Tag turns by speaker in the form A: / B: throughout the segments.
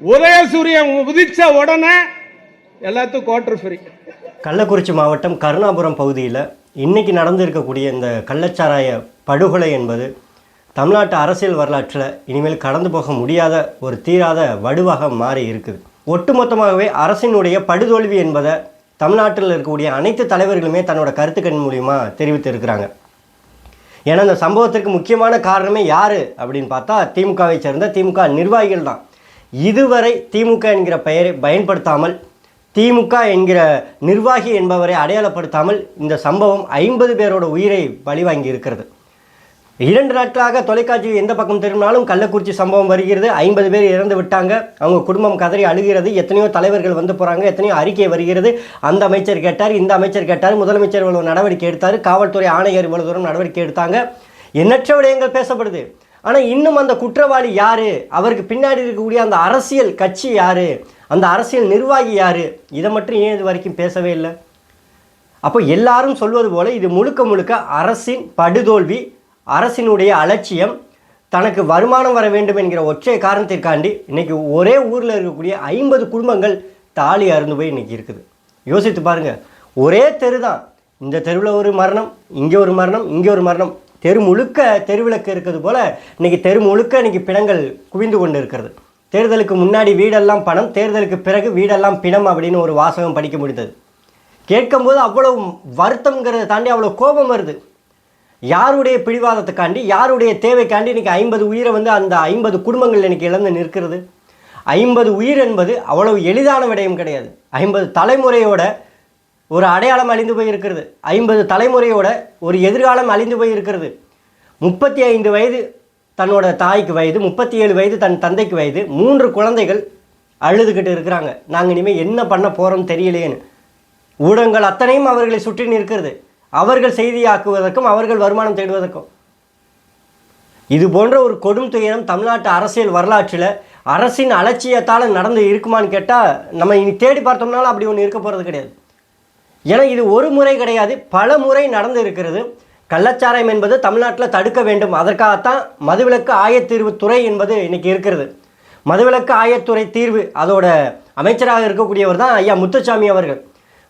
A: உதயசூரியன் உதிச்ச உடனே எல்லாத்துக்கும் quarter free
B: Kallakurichi மாவட்டம் கருணாபுரம் பகுதியில் இன்னைக்கு நடந்திருக்கக்கூடிய இந்த கள்ளச்சாராய படுகொலை என்பது தமிழ்நாட்டு அரசியல் வரலாற்றில் இனிமேல் கடந்து போக முடியாத ஒரு தீராத வடுவாக மாறி இருக்குது. ஒட்டுமொத்தமாகவே அரசினுடைய படுதோல்வி என்பதை தமிழ்நாட்டில் இருக்கக்கூடிய அனைத்து தலைவர்களுமே தன்னோட கருத்துக்கள் மூலிமா தெரிவித்திருக்கிறாங்க ஏன்னா இந்த சம்பவத்திற்கு முக்கியமான காரணமே யார் அப்படின்னு பார்த்தா திமுகவை சேர்ந்த திமுக நிர்வாகிகள் தான். இதுவரை திமுக என்கிற பெயரை பயன்படுத்தாமல் திமுக என்கிற நிர்வாகி என்பவரை அடையாளப்படுத்தாமல் இந்த சம்பவம் ஐம்பது பேரோட உயிரை பழிவாங்கி இருக்கிறது இரண்டு நாட்களாக தொலைக்காட்சி எந்த பக்கம் திரும்பினாலும் கள்ளக்குறிச்சி சம்பவம் வருகிறது. ஐம்பது பேர் இறந்து விட்டாங்க. அவங்க குடும்பம் கதறி அழுகிறது. எத்தனையோ தலைவர்கள் வந்து போகிறாங்க எத்தனையோ அறிக்கை வருகிறது. அந்த அமைச்சர் கேட்டார் இந்த அமைச்சர் கேட்டார். முதலமைச்சர் இவ்வளவு நடவடிக்கை எடுத்தார். காவல்துறை ஆணையர் இவ்வளவு தூரம் நடவடிக்கை எடுத்தாங்க. எண்ணற்ற விடயங்கள் பேசப்படுது. ஆனால் இன்னும் அந்த குற்றவாளி யார்? அவருக்கு பின்னாடி இருக்கக்கூடிய அந்த அரசியல் கட்சி யார்? அந்த அரசியல் நிர்வாகி யார்? இதை மட்டும் ஏன் இது வரைக்கும் பேசவே இல்லை? அப்போ எல்லாரும் சொல்வது போல் இது முழுக்க முழுக்க அரசின் படுதோல்வி அரசினுடைய அலட்சியம் தனக்கு வருமானம் வர வேண்டும் என்கிற ஒற்றை காரணத்திற்காண்டி இன்றைக்கி ஒரே ஊரில் இருக்கக்கூடிய ஐம்பது குடும்பங்கள் தாலி அருந்து போய் இன்னைக்கு இருக்குது. யோசித்து பாருங்கள் ஒரே தெரு தான் இந்த தெருவில் ஒரு மரணம் இங்கே ஒரு மரணம் இங்கே ஒரு மரணம். தெரு முழுக்க தெருவிளக்கு இருக்கிறது போல் இன்றைக்கி தெரு முழுக்க இன்றைக்கி பிணங்கள் குவிந்து கொண்டு இருக்கிறது. தேர்தலுக்கு முன்னாடி வீடெல்லாம் பணம் தேர்தலுக்கு பிறகு வீடெல்லாம் பிணம் அப்படின்னு ஒரு வாசகம் படிக்க முடிந்தது. கேட்கும்போது அவ்வளோ வருத்தம்ங்கிறத தாண்டி அவ்வளோ கோபம் வருது. யாருடைய பிடிவாதத்துக்காண்டி யாருடைய தேவைக்காண்டி இன்றைக்கி ஐம்பது உயிரை வந்து அந்த ஐம்பது குடும்பங்கள் இன்றைக்கி இழந்து நிற்கிறது? ஐம்பது உயிர் என்பது அவ்வளவு எளிதான விடயம் கிடையாது. ஐம்பது தலைமுறையோட ஒரு அடையாளம் அழிந்து போய் இருக்கிறது ஐம்பது தலைமுறையோட ஒரு எதிர்காலம் அழிந்து போய் இருக்கிறது முப்பத்தி ஐந்து வயது தன்னோட தாய்க்கு வயது முப்பத்தி ஏழு வயது தன் தந்தைக்கு வயது மூன்று குழந்தைகள் அழுதுகிட்டு இருக்கிறாங்க. நாங்கள் இனிமேல் என்ன பண்ண போகிறோம் தெரியலையேன்னு ஊடகங்கள் அத்தனையும் அவர்களை சுற்றி நிற்கிறது. அவர்கள் செய்தியாக்குவதற்கும் அவர்கள் வருமானம் தேடுவதற்கும். இது போன்ற ஒரு கொடும் துயரம் தமிழ்நாட்டு அரசியல் வரலாற்றில் அரசின் அலட்சியத்தால் நடந்து இருக்குமான்னு கேட்டால் நம்ம இனி தேடி பார்த்தோம்னாலும் அப்படி ஒன்று இருக்க போகிறது கிடையாது. ஏன்னா இது ஒரு முறை கிடையாது பல முறை நடந்து இருக்கிறது கள்ளச்சாராயம் என்பது தமிழ்நாட்டில் தடுக்க வேண்டும். அதற்காகத்தான் மதுவிலக்கு ஆயத்தீர்வு துறை என்பது இன்றைக்கி இருக்கிறது. மதுவிலக்கு ஆயத்துறை தீர்வு அதோட அமைச்சராக இருக்கக்கூடியவர் தான் ஐயா முத்துசாமி அவர்கள்.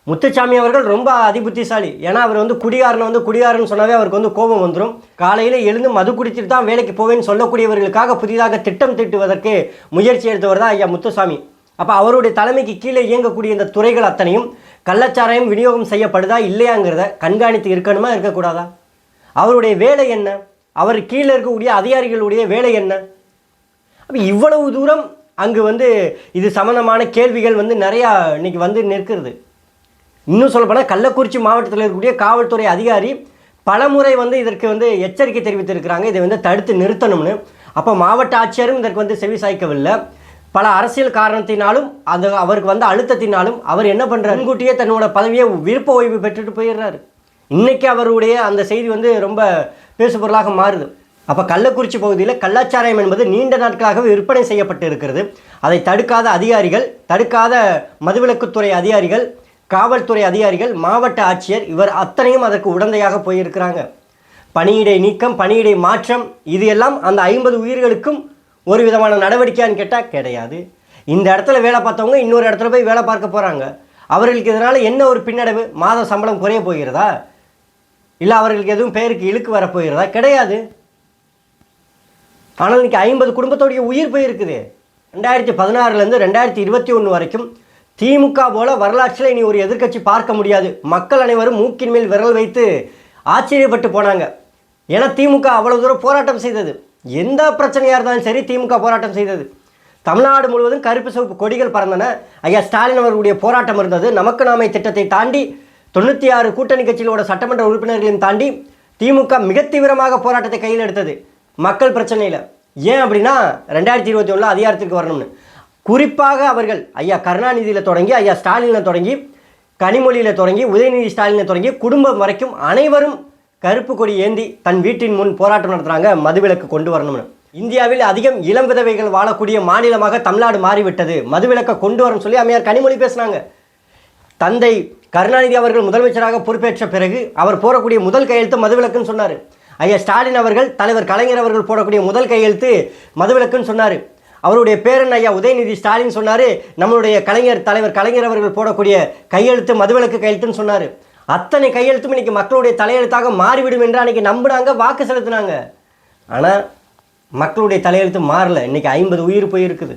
B: முத்துசாமி அவர்கள் ரொம்ப அதிபுத்திசாலி. ஏன்னா அவர் வந்து குடிகாரனை வந்து குடிகாரன் சொன்னாவே அவருக்கு வந்து கோபம் வந்துடும் காலையில் எழுந்து மது குடிச்சிட்டு தான் வேலைக்கு போவேன்னு சொல்லக்கூடியவர்களுக்காக புதிதாக திட்டம் தீட்டுவதற்கு முயற்சி எடுத்தவர் தான் ஐயா முத்துசாமி. அப்போ அவருடைய தலைமைக்கு கீழே இயங்கக்கூடிய இந்த துறைகள் அத்தனையும் கள்ளச்சாராயம் விநியோகம் செய்யப்படுதா இல்லையாங்கிறத கண்காணித்து இருக்கணுமா இருக்கக்கூடாதா? அவருடைய வேலை என்ன? அவர் கீழே இருக்கக்கூடிய அதிகாரிகளுடைய வேலை என்ன? அப்போ இவ்வளவு தூரம் அங்கு வந்து இது சம்பந்தமான கேள்விகள் வந்து நிறையா இன்னைக்கு வந்து நிற்கிறது. இன்னும் சொல்லப்போனால் கள்ளக்குறிச்சி மாவட்டத்தில் இருக்கக்கூடிய காவல்துறை அதிகாரி பலமுறை வந்து இதற்கு வந்து எச்சரிக்கை தெரிவித்திருக்கிறாங்க. இதை வந்து தடுத்து நிறுத்தணும்னு. அப்போ மாவட்ட ஆட்சியரும் இதற்கு வந்து செவி சாய்க்கவில்லை. பல அரசியல் காரணத்தினாலும் அது அவருக்கு வந்த அழுத்தத்தினாலும் அவர் என்ன பண்ணுறாரு முன்கூட்டியே தன்னோட பதவியை விருப்ப ஓய்வு பெற்றுட்டு போயிடுறாரு. இன்றைக்கி அவருடைய அந்த செய்தி வந்து ரொம்ப பேசுபொருளாக மாறுது. அப்போ கள்ளக்குறிச்சி பகுதியில் கள்ளாச்சாரம் என்பது நீண்ட நாட்களாகவே விற்பனை செய்யப்பட்டு இருக்கிறது. அதை தடுக்காத அதிகாரிகள் தடுக்காத மதுவிலக்குத்துறை அதிகாரிகள் காவல்துறை அதிகாரிகள் மாவட்ட ஆட்சியர் இவர் அத்தனையும் அதற்கு உடந்தையாக போயிருக்கிறாங்க. பணியிடை நீக்கம் பணியிடை மாற்றம் இது எல்லாம் அந்த ஐம்பது உயிர்களுக்கும் ஒரு விதமான நடவடிக்கையான்னு கேட்டால் கிடையாது. இந்த இடத்துல வேலை பார்த்தவங்க இன்னொரு இடத்துல போய் வேலை பார்க்க போகிறாங்க அவர்களுக்கு இதனால் என்ன ஒரு பின்னடைவு? மாத சம்பளம் குறைய போகிறதா? இல்லை அவர்களுக்கு எதுவும் பெயருக்கு இழுக்கு வரப்போகிறதா கிடையாது. ஆனால் இன்னைக்கு ஐம்பது குடும்பத்தோடைய உயிர் போயிருக்குது. ரெண்டாயிரத்தி பதினாறுலேருந்து ரெண்டாயிரத்தி இருபத்தி ஒன்று வரைக்கும் திமுக போல வரலாற்றில் இனி ஒரு எதிர்க்கட்சி பார்க்க முடியாது. மக்கள் அனைவரும் மூக்கின் மேல் விரல் வைத்து ஆச்சரியப்பட்டு போனாங்க. ஏன்னா திமுக அவ்வளோ தூரம் போராட்டம் செய்தது. எந்த பிரச்சனையாக இருந்தாலும் சரி திமுக போராட்டம் செய்தது. தமிழ்நாடு முழுவதும் கருப்பு சிவப்பு கொடிகள் பறந்தன. ஐயா ஸ்டாலின் அவர்களுடைய போராட்டம் இருந்தது. நமக்கு நாமை திட்டத்தை தாண்டி தொண்ணூற்றி ஆறு கூட்டணி கட்சிகளோட சட்டமன்ற உறுப்பினர்களையும் தாண்டி திமுக மிக தீவிரமாக போராட்டத்தை கையில் எடுத்தது. மக்கள் பிரச்சனையில். ஏன் அப்படின்னா ரெண்டாயிரத்தி இருபத்தி ஒன்றில் அதிகாரத்திற்கு வரணும்னு. குறிப்பாக அவர்கள் ஐயா கருணாநிதியில் தொடங்கி ஐயா ஸ்டாலினில் தொடங்கி கனிமொழியில் தொடங்கி உதயநிதி ஸ்டாலினில் தொடங்கி குடும்பம் வரைக்கும் அனைவரும் கருப்பு கொடி ஏந்தி தன் வீட்டின் முன் போராட்டம் நடத்துகிறாங்க மதுவிலக்கு கொண்டு வரணும்னு. இந்தியாவில் அதிகம் இளம் விதவைகள் வாழக்கூடிய மாநிலமாக தமிழ்நாடு மாறிவிட்டது. மதுவிலக்கை கொண்டு வரணும்னு சொல்லி அம்மையார் கனிமொழி பேசினாங்க. தந்தை கருணாநிதி அவர்கள் முதலமைச்சராக பொறுப்பேற்ற பிறகு அவர் போடக்கூடிய முதல் கையெழுத்து மதுவிலக்குன்னு சொன்னார். ஐயா ஸ்டாலின் அவர்கள் தலைவர் கலைஞர் அவர்கள் போடக்கூடிய முதல் கையெழுத்து மதுவிலக்குன்னு சொன்னார். அவருடைய பேரன் ஐயா உதயநிதி ஸ்டாலின் சொன்னார். நம்மளுடைய கலைஞர் தலைவர் கலைஞர் அவர்கள் போடக்கூடிய கையெழுத்து மதுவிலக்கு கையெழுத்துன்னு சொன்னார். அத்தனை கையெழுத்தும் இன்னைக்கு மக்களுடைய தலையெழுத்தாக மாறிவிடும் என்று அன்றைக்கி நம்பினாங்க வாக்கு செலுத்தினாங்க. ஆனால் மக்களுடைய தலையெழுத்து மாறல. இன்றைக்கி ஐம்பது உயிர் போயிருக்குது.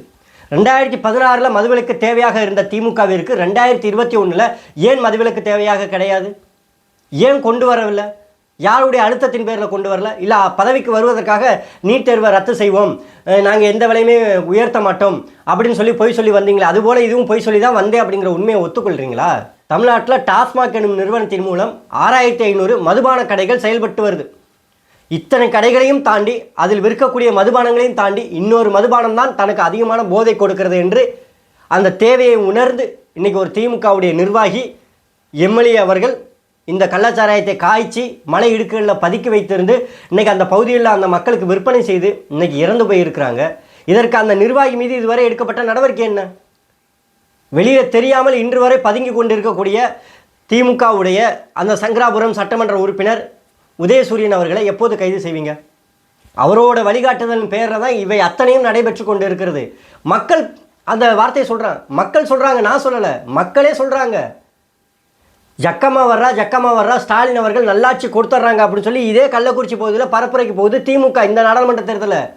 B: ரெண்டாயிரத்தி பதினாறில் மதுவிலக்கு தேவையாக இருந்த திமுகவிற்கு ரெண்டாயிரத்தி இருபத்தி ஒன்றில் ஏன் மதுவிலக்கு தேவையாக கிடையாது? ஏன் கொண்டு வரவில்லை? யாருடைய அழுத்தத்தின் பேரில் கொண்டு வரல? இல்லை பதவிக்கு வருவதற்காக நீட் தேர்வை ரத்து செய்வோம். நாங்கள் எந்த விலையுமே உயர்த்த மாட்டோம் அப்படின்னு சொல்லி பொய் சொல்லி வந்தீங்களா அதுபோல் இதுவும் பொய் சொல்லி தான் வந்தேன் அப்படிங்கிற உண்மையை ஒத்துக்கொள்கிறீங்களா தமிழ்நாட்டில் டாஸ்மாக் எனும் நிறுவனத்தின் மூலம் ஆறாயிரத்தி ஐநூறு மதுபான கடைகள் செயல்பட்டு வருது. இத்தனை கடைகளையும் தாண்டி அதில் விற்கக்கூடிய மதுபானங்களையும் தாண்டி இன்னொரு மதுபானம் தான் தனக்கு அதிகமான போதை கொடுக்கிறது என்று அந்த தேவையை உணர்ந்து இன்னைக்கு ஒரு திமுகவுடைய நிர்வாகி எம்எல்ஏ அவர்கள் இந்த கள்ளச்சாராயத்தை காய்ச்சி மலை இடுக்குகளில் பதுக்கி வைத்திருந்து இன்னைக்கு அந்த பகுதியில் அந்த மக்களுக்கு விற்பனை செய்து இன்றைக்கி இறந்து போயிருக்கிறாங்க. இதற்கு அந்த நிர்வாகி மீது இதுவரை எடுக்கப்பட்ட நடவடிக்கை என்ன? வெளியே தெரியாமல் இன்று வரை பதுங்கி கொண்டிருக்கக்கூடிய திமுகவுடைய அந்த சங்கராபுரம் சட்டமன்ற உறுப்பினர் உதயசூரியன் அவர்களை எப்போது கைது செய்வீங்க? அவரோட வழிகாட்டுதலின் பேரில் தான் இவை அத்தனையும் நடைபெற்று கொண்டு இருக்கிறது மக்கள் அந்த வார்த்தையை சொல்கிறாங்க மக்கள் சொல்கிறாங்க நான் சொல்லலை. மக்களே சொல்கிறாங்க ஜக்கமாக வர்றா ஜக்கம்மா வர்றா ஸ்டாலின் அவர்கள் நல்லாட்சி கொடுத்துட்றாங்க அப்படின்னு சொல்லி இதே கள்ளக்குறிச்சி பகுதியில் பரப்புரைக்கு போகுது திமுக இந்த நாடாளுமன்ற தேர்தலில்.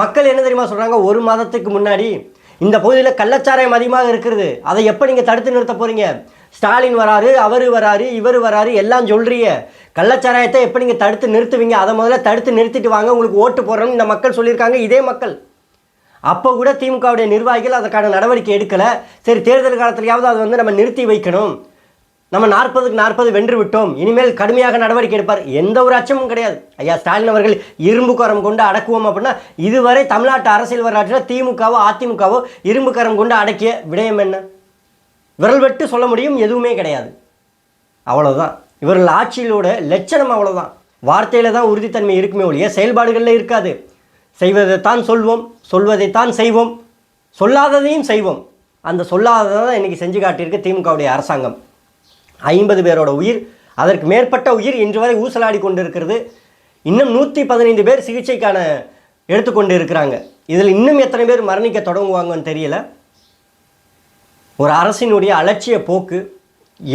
B: மக்கள் என்ன தெரியுமா சொல்கிறாங்க ஒரு மாதத்துக்கு முன்னாடி இந்த பகுதியில் கள்ளச்சாராயம் அதிகமாக இருக்கிறது. அதை எப்போ நீங்கள் தடுத்து நிறுத்த போகிறீங்க ஸ்டாலின் வராரு அவர் வராரு இவர் வராரு எல்லாம் சொல்றீங்க. கள்ளச்சாராயத்தை எப்போ நீங்கள் தடுத்து நிறுத்துவீங்க? அதை முதல்ல தடுத்து நிறுத்திட்டு வாங்க உங்களுக்கு ஓட்டு போடுறோம்னு இந்த மக்கள் சொல்லியிருக்காங்க இதே மக்கள். அப்போ கூட திமுகவுடைய நிர்வாகிகள் அதற்கான நடவடிக்கை எடுக்கலை. சரி தேர்தல் காலத்திலேயாவது அதை வந்து நம்ம நிறுத்தி வைக்கணும். நம்ம நாற்பதுக்கு நாற்பது வென்று விட்டோம். இனிமேல் கடுமையாக நடவடிக்கை எடுப்பார். எந்த ஒரு அச்சமும் கிடையாது. ஐயா ஸ்டாலின் அவர்கள் இரும்பு கரம் கொண்டு அடக்குவோம் அப்படின்னா இதுவரை தமிழ்நாட்டு அரசியல் வரலாற்றில் திமுகவோ அதிமுகவோ இரும்பு கரம் கொண்டு அடக்கிய விடயம் என்ன? விரல் வெட்டு சொல்ல முடியும் எதுவுமே கிடையாது. அவ்வளோதான் இவர்கள் ஆட்சியிலோட லட்சணம் அவ்வளோதான் வார்த்தையில் தான் உறுதித்தன்மை இருக்குமே ஒழிய செயல்பாடுகளில் இருக்காது. செய்வதைத்தான் சொல்வோம் சொல்வதைத்தான் செய்வோம். சொல்லாததையும் செய்வோம். அந்த சொல்லாததை தான் இன்றைக்கி செஞ்சு காட்டியிருக்கு திமுகவுடைய அரசாங்கம். ஐம்பது பேரோட உயிர் அதற்கு மேற்பட்ட உயிர் இன்று வரை ஊசலாடி கொண்டிருக்கிறது. இன்னும் நூற்றி பதினைந்து பேர் சிகிச்சைக்கான எடுத்துக்கொண்டு இருக்கிறாங்க இதில் இன்னும் எத்தனை பேர் மரணிக்க தொடங்குவாங்கன்னு தெரியல. ஒரு அரசினுடைய அலட்சிய போக்கு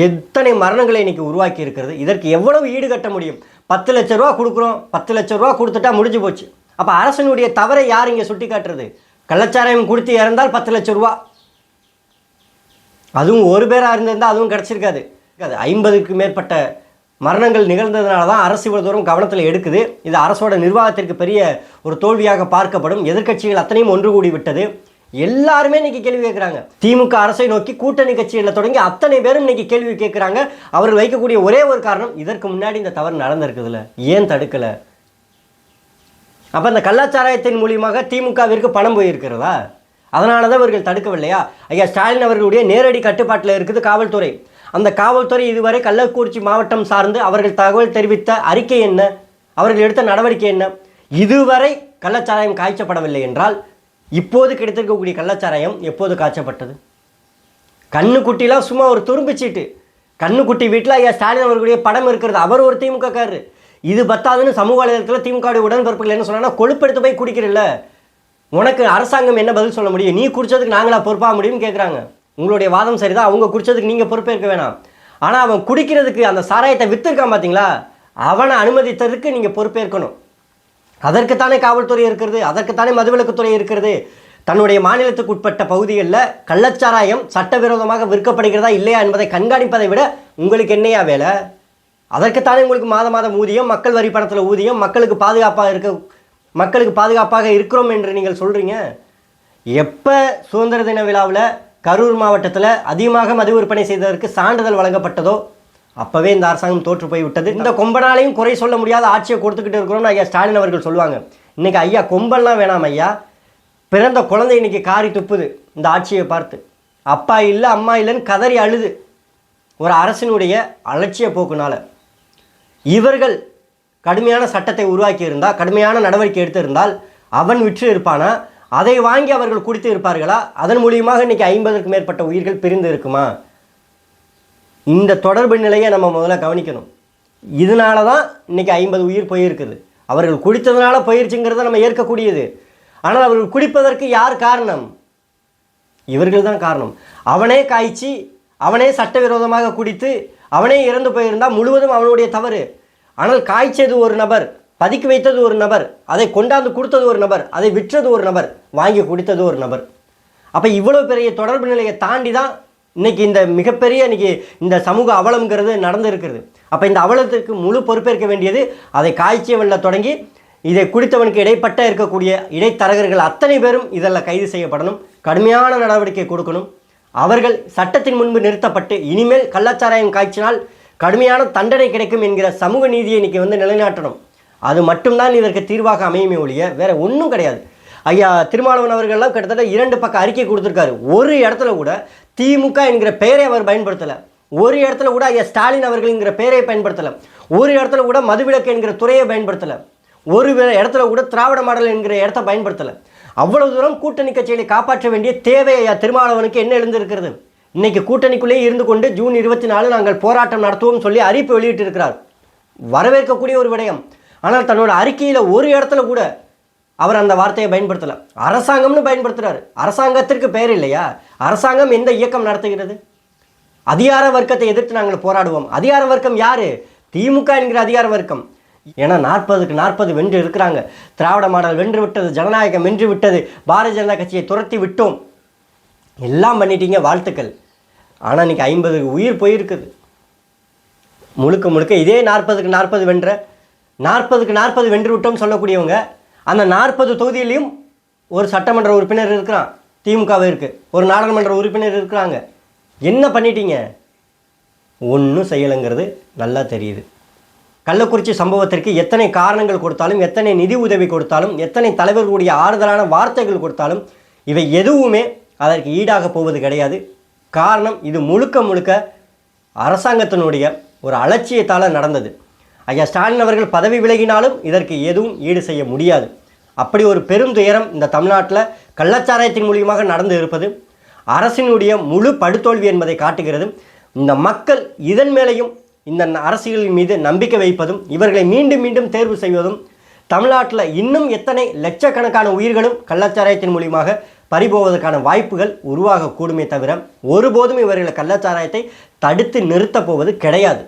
B: எத்தனை மரணங்களை இன்றைக்கி உருவாக்கி இருக்கிறது? இதற்கு எவ்வளவு ஈடுகட்ட முடியும்? பத்து லட்ச ரூபா கொடுக்குறோம் பத்து லட்ச ரூபா கொடுத்துட்டா முடிஞ்சு போச்சு. அப்போ அரசனுடைய தவறை யார் இங்கே சுட்டி காட்டுறது கள்ளச்சாராயம் கொடுத்து இறந்தால் பத்து லட்ச ரூபா. அதுவும் ஒரு பேராக இருந்திருந்தால் அதுவும் கிடச்சிருக்காது. அது ஐம்பதுக்கு மேற்பட்ட மரணங்கள் நிகழ்ந்ததுனால தான் அரசு இவ்வளவு தூரம் கவனத்தில் எடுக்குது. இது அரசோட நிர்வாகத்திற்கு பெரிய ஒரு தோல்வியாக பார்க்கப்படும். எதிர்க்கட்சிகள் அத்தனையும் ஒன்று கூடி விட்டது. எல்லாருமே இன்னைக்கு கேள்வி கேட்குறாங்க திமுக அரசை நோக்கி கூட்டணி கட்சிகளில் தொடங்கி அத்தனை பேரும் இன்னைக்கு கேள்வி கேட்குறாங்க அவர்கள் வைக்கக்கூடிய ஒரே ஒரு காரணம் இதற்கு முன்னாடி இந்த தவறு நடந்திருக்குதுல்ல ஏன் தடுக்கலை? அப்போ இந்த கள்ளச்சாராயத்தின் மூலியமாக திமுகவிற்கு பணம் போயிருக்கிறதா? அதனால தான் இவர்கள் தடுக்கவில்லையா? ஐயா ஸ்டாலின் அவர்களுடைய நேரடி கட்டுப்பாட்டில் இருக்குது காவல்துறை. அந்த காவல்துறை இதுவரை கள்ளக்குறிச்சி மாவட்டம் சார்ந்து அவர்கள் தகவல் தெரிவித்த அறிக்கை என்ன? அவர்கள் எடுத்த நடவடிக்கை என்ன? இதுவரை கள்ளச்சாராயம் காய்ச்சப்படவில்லை என்றால் இப்போது கிடைத்திருக்கக்கூடிய கள்ளச்சாராயம் எப்போது காய்ச்சப்பட்டது? கண்ணுக்குட்டிலாம் சும்மா ஒரு துரும்பிச்சீட்டு கண்ணுக்குட்டி வீட்டில் ஐயா ஸ்டாலின் அவர்களுடைய படம் இருக்கிறது. அவர் ஒரு திமுக காரரு இது பத்தாதுன்னு சமூக வலைதளத்தில் திமுக உடன்பிறப்புகள் என்ன சொன்னால் கொழுப்பெடுத்து போய் குடிக்கிறல்ல. உனக்கு அரசாங்கம் என்ன பதில் சொல்ல முடியும்? நீ குடித்ததுக்கு நாங்களா பொறுப்பாக முடியும்னு கேட்குறாங்க உங்களுடைய வாதம் சரிதான் அவங்க குடித்ததுக்கு நீங்கள் பொறுப்பேற்க வேணாம். ஆனால் அவன் குடிக்கிறதுக்கு அந்த சாராயத்தை விற்றுருக்கான் பார்த்தீங்களா அவனை அனுமதித்ததுக்கு நீங்கள் பொறுப்பேற்கணும் அதற்குத்தானே காவல்துறை இருக்கிறது அதற்குத்தானே மதுவிலக்குத்துறை இருக்கிறது. தன்னுடைய மாநிலத்துக்கு உட்பட்ட பகுதிகளில் கள்ளச்சாராயம் சட்டவிரோதமாக விற்கப்படுகிறதா இல்லையா என்பதை கண்காணிப்பதை விட உங்களுக்கு என்னையா வேலை? அதற்குத்தானே உங்களுக்கு மாத மாதம் ஊதியம் மக்கள் வரி பணத்தில் ஊதியம் மக்களுக்கு பாதுகாப்பாக இருக்க மக்களுக்கு பாதுகாப்பாக இருக்கிறோம் என்று நீங்கள் சொல்கிறீங்க எப்போ சுதந்திர தின விழாவில் கரூர் மாவட்டத்தில் அதிகமாக மது விற்பனை செய்ததற்கு சான்றிதழ் வழங்கப்பட்டதோ அப்போவே இந்த அரசாங்கம் தோற்று போய்விட்டது. இந்த கொம்பனாலையும் குறை சொல்ல முடியாத ஆட்சியை கொடுத்துக்கிட்டு இருக்கிறோம்னு ஐயா ஸ்டாலின் அவர்கள் சொல்லுவாங்க. இன்றைக்கி ஐயா கொம்பன்லாம் வேணாம் ஐயா. பிறந்த குழந்தை இன்னைக்கு காரி துப்புது இந்த ஆட்சியை பார்த்து. அப்பா இல்லை அம்மா இல்லைன்னு கதறி அழுது. ஒரு அரசினுடைய அலட்சிய போக்குனால. இவர்கள் கடுமையான சட்டத்தை உருவாக்கி இருந்தால் கடுமையான நடவடிக்கை எடுத்திருந்தால் அவன் விற்று இருப்பானா? அதை வாங்கி அவர்கள் குடித்து இருப்பார்களா? அதன் மூலியமாக இன்றைக்கி ஐம்பதுக்கு மேற்பட்ட உயிர்கள் பிரிந்து இருக்குமா? இந்த தொடர்பு நிலையை நம்ம முதல்ல கவனிக்கணும். இதனால தான் இன்னைக்கு ஐம்பது உயிர் போயிருக்குது. அவர்கள் குடித்ததுனால போயிருச்சுங்கிறத நம்ம ஏற்கக்கூடியது. ஆனால் அவர்கள் குடிப்பதற்கு யார் காரணம்? இவர்கள் தான் காரணம். அவனே காய்ச்சி அவனே சட்டவிரோதமாக குடித்து அவனே இறந்து போயிருந்தால் முழுவதும் அவனுடைய தவறு. ஆனால் காய்ச்சது ஒரு நபர். பதுக்கி வைத்தது ஒரு நபர் அதை கொண்டாந்து கொடுத்தது ஒரு நபர் அதை விற்றது ஒரு நபர் வாங்கி குடித்தது ஒரு நபர். அப்போ இவ்வளோ பெரிய தொடர்பு நிலையை தாண்டி தான் இன்னைக்கு இந்த மிகப்பெரிய இன்றைக்கி இந்த சமூக அவலம்ங்கிறது நடந்திருக்கிறது. அப்போ இந்த அவலத்திற்கு முழு பொறுப்பேற்க வேண்டியது அதை காய்ச்சியவனில் தொடங்கி இதை குடித்தவனுக்கு இடைப்பட்ட இருக்கக்கூடிய இடைத்தரகர்கள் அத்தனை பேரும் இதெல்லாம் கைது செய்யப்படணும் கடுமையான நடவடிக்கை கொடுக்கணும். அவர்கள் சட்டத்தின் முன்பு நிறுத்தப்பட்டு இனிமேல் கள்ளச்சாராயம் காய்ச்சினால் கடுமையான தண்டனை கிடைக்கும் என்கிற சமூக நீதியை இன்னைக்கு வந்து நிலைநாட்டணும். அது மட்டும்தான் இதற்கு தீர்வாக அமையுமே ஒழிய வேறு ஒன்றும் கிடையாது. ஐயா திருமாவளவன் அவர்கள்லாம் கிட்டத்தட்ட இரண்டு பக்கம் அறிக்கை கொடுத்துருக்காரு. ஒரு இடத்துல கூட திமுக என்கிற பெயரை அவர் பயன்படுத்தலை. ஒரு இடத்துல கூட ஐயா ஸ்டாலின் அவர்கள்ங்கிற பெயரை பயன்படுத்தலை. ஒரு இடத்துல கூட மதுவிலக்கு என்கிற துறையை பயன்படுத்தலை. ஒரு இடத்துல கூட திராவிட மாடல் என்கிற இடத்த பயன்படுத்தலை. அவ்வளவு தூரம் கூட்டணி கட்சிகளை காப்பாற்ற வேண்டிய தேவை ஐயா திருமாவளவனுக்கு என்ன எழுந்திருக்கிறது? இன்றைக்கி கூட்டணிக்குள்ளே இருந்து கொண்டு ஜூன் இருபத்தி நாலு நாங்கள் போராட்டம் நடத்துவோம் சொல்லி அறிவிப்பு வெளியிட்டிருக்கிறார். வரவேற்கக்கூடிய ஒரு விடயம். ஆனால் தன்னோட அறிக்கையில் ஒரு இடத்துல கூட அவர் அந்த வார்த்தையை பயன்படுத்தலை. அரசாங்கம்னு பயன்படுத்துகிறார் அரசாங்கத்திற்கு பெயர் இல்லையா? அரசாங்கம் எந்த இயக்கம் நடத்துகிறது? அதிகார வர்க்கத்தை எதிர்த்து நாங்கள் போராடுவோம். அதிகார வர்க்கம் யார்? திமுக என்கிற அதிகார வர்க்கம். ஏன்னா நாற்பதுக்கு நாற்பது வென்று இருக்கிறாங்க. திராவிட மாடல் வென்று விட்டது ஜனநாயகம் வென்று விட்டது பாரதிய ஜனதா கட்சியை துரத்தி விட்டோம். எல்லாம் பண்ணிட்டீங்க வாழ்த்துக்கள். ஆனால் இன்னைக்கு ஐம்பது உயிர் போயிருக்குது. முழுக்க முழுக்க இதே நாற்பதுக்கு நாற்பது வென்ற நாற்பதுக்கு நாற்பது வென்று விட்டோம் சொல்லக்கூடியவங்க அந்த நாற்பது தொகுதியிலையும் ஒரு சட்டமன்ற உறுப்பினர் இருக்கிறான். திமுகவை இருக்குது ஒரு நாடாளுமன்ற உறுப்பினர் இருக்கிறாங்க. என்ன பண்ணிட்டீங்க? ஒன்றும் செய்யலைங்கிறது நல்லா தெரியுது. கள்ளக்குறிச்சி சம்பவத்திற்கு எத்தனை காரணங்கள் கொடுத்தாலும் எத்தனை நிதி உதவி கொடுத்தாலும் எத்தனை தலைவர்களுடைய ஆறுதலான வார்த்தைகள் கொடுத்தாலும் இவை எதுவுமே அதற்கு ஈடாக போவது கிடையாது. காரணம் இது முழுக்க முழுக்க அரசாங்கத்தினுடைய ஒரு அலட்சியத்தால் நடந்தது. ஐயா ஸ்டாலின் அவர்கள் பதவி விலகினாலும் இதற்கு எதுவும் ஈடு செய்ய முடியாது. அப்படி ஒரு பெரும் துயரம் இந்த தமிழ்நாட்டில் கள்ளச்சாராயத்தின் மூலியமாக நடந்து இருப்பது அரசினுடைய முழு படுதோல்வி என்பதை காட்டுகிறது. இந்த மக்கள் இதன் மேலேயும் இந்த அரசியலின் மீது நம்பிக்கை வைப்பதும் இவர்களை மீண்டும் மீண்டும் தேர்வு செய்வதும் தமிழ்நாட்டில் இன்னும் எத்தனை லட்சக்கணக்கான உயிர்களும் கள்ளச்சாராயத்தின் மூலியமாக பறிபோவதற்கான வாய்ப்புகள் உருவாகக்கூடுமே தவிர ஒருபோதும் இவர்கள் கள்ளச்சாராயத்தை தடுத்து நிறுத்தப் போவது கிடையாது.